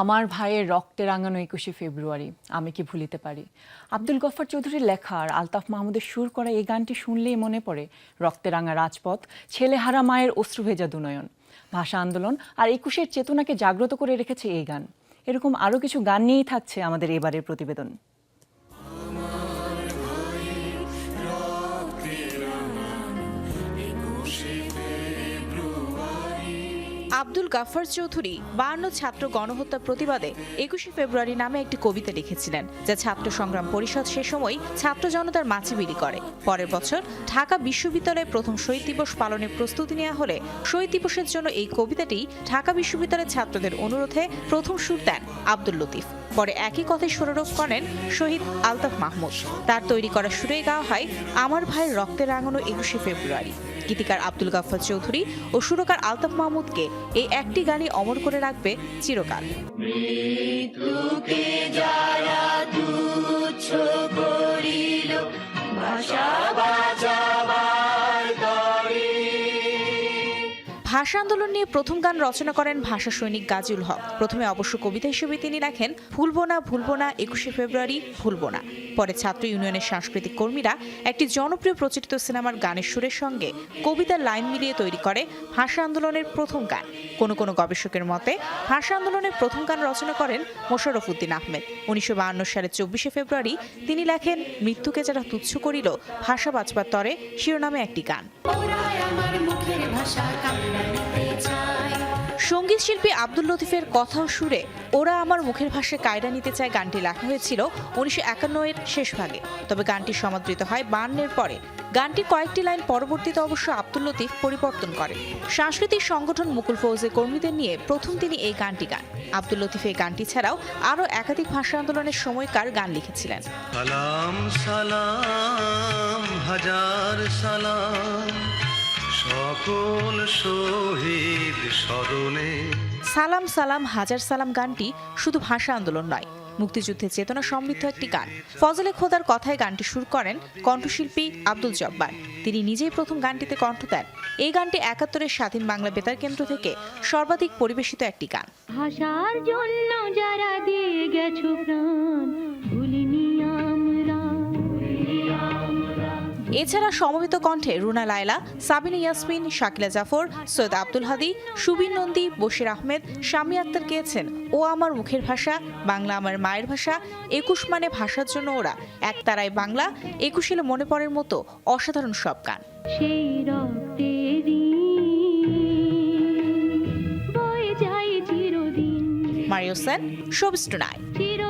আমার ভাইয়ের রক্তে রাঙানো একুশে ফেব্রুয়ারি, আমি কি ভুলিতে পারি? আব্দুল গফর চৌধুরীর লেখা আর আলতাফ মাহমুদের সুর করা এই গানটি শুনলেই মনে পড়ে রক্তে রাঙা রাজপথ ছেলেহারা মায়ের অশ্রুভেজা দুনয়ন। ভাষা আন্দোলন আর একুশের চেতনাকে জাগ্রত করে রেখেছে এই গান। এরকম আরও কিছু গান নিয়েই থাকছে আমাদের এবারের প্রতিবেদন। আব্দুল গাফফার চৌধুরী বায়ান্ন ছাত্র গণহত্যার প্রতিবাদে একুশে ফেব্রুয়ারি নামে একটি কবিতা লিখেছিলেন, যা ছাত্র সংগ্রাম পরিষদ সে সময় ছাত্র জনতার মাঝে বিলি করে। পরের বছর ঢাকা বিশ্ববিদ্যালয়ে প্রথম শহীদ দিবস পালনের প্রস্তুতি নেওয়া হলে শহীদ দিবসের জন্য এই কবিতাটি ঢাকা বিশ্ববিদ্যালয়ের ছাত্রদের অনুরোধে প্রথম সুর দেন আব্দুল লতিফ। পরে একই কথায় সুরারোপ করেন শহীদ আলতাফ মাহমুদ। তার তৈরি করা সুরেই গাওয়া হয়, আমার ভাইয়ের রক্তে রাঙানো একুশে ফেব্রুয়ারি। গীতিকার আব্দুল গাফফার চৌধুরী ও সুরকার আলতাফ মাহমুদকে এই একটি গানই অমর করে রাখবে চিরকাল। ভাষা আন্দোলন নিয়ে প্রথম গান রচনা করেন ভাষা সৈনিক গাজীউল হক। প্রথমে অবশ্য কবিতা হিসেবে তিনি লেখেন ভুলবো না ভুলবো না একুশে ফেব্রুয়ারি ভুলবো না পরে ছাত্র ইউনিয়নের সাংস্কৃতিক কর্মীরা একটি জনপ্রিয় প্রচলিত সিনেমার গানের সুরের সঙ্গে কবিতার লাইন মিলিয়ে তৈরি করে ভাষা আন্দোলনের প্রথম গান। কোনো কোনো গবেষকের মতে, ভাষা আন্দোলনের প্রথম গান রচনা করেন মোশারফ উদ্দিন আহমেদ। উনিশশো বাহান্ন সালের চব্বিশে ফেব্রুয়ারি তিনি লেখেন, মৃত্যুকে যারা তুচ্ছ করিল, ভাষা বাঁচবার তরে শিরোনামে একটি গান। সংগীত শিল্পী আব্দুল লতিফের কথা সুরে ওরা আমার মুখের ভাষায় কায়দা নিতে চায় গানটি লেখা হয়েছিল উনিশশো একান্ন এর শেষ ভাগে। তবে গানটি সমাদৃত হয় বান্নের পরে। গানটি কয়েকটি লাইন পরবর্তীতে অবশ্য আব্দুল লতিফ পরিবর্তন করেন। সাংস্কৃতিক সংগঠন মুকুল ফৌজের কর্মীদের নিয়ে প্রথম তিনি এই গানটি গান। আব্দুল লতিফ এই গানটি ছাড়াও আরও একাধিক ভাষা আন্দোলনের সময়কার গান লিখেছিলেন। সালাম সালাম, হাজার সালাম। সকল শহীদ স্মরণে সালাম সালাম হাজার সালাম গানটি শুধু ভাষা আন্দোলন নয় মুক্তিযুদ্ধের চেতনা সমৃদ্ধ একটি গান। ফজলে খোদার কথায় গানটি সুর করেন কণ্ঠশিল্পী আব্দুল জব্বার। তিনি নিজেই প্রথম গানটিতে কণ্ঠ দেন। এই গানটি একাত্তরের স্বাধীন বাংলা বেতার কেন্দ্র থেকে সর্বাধিক পরিবেশিত একটি গান। ভাষার জন্য যারা দিয়ে গেছো প্রাণ এছাড়া সমবেত কণ্ঠে রুনা লায়লা সাবিনা ইয়াসমিন শাকিলা জাফর সৈয়দ আব্দুল হাদি সুবিন নন্দী বশির আহমেদ শামি আক্তার গেয়েছেন। ও আমার মুখের ভাষা বাংলা আমার মায়ের ভাষা একুশ মানে ভাষার জন্য ওরা। একতারায় বাংলা একুশ মনে পড়ের মতো অসাধারণ সব গান। সেই মারিও সেন শোবিস টুনাইট চির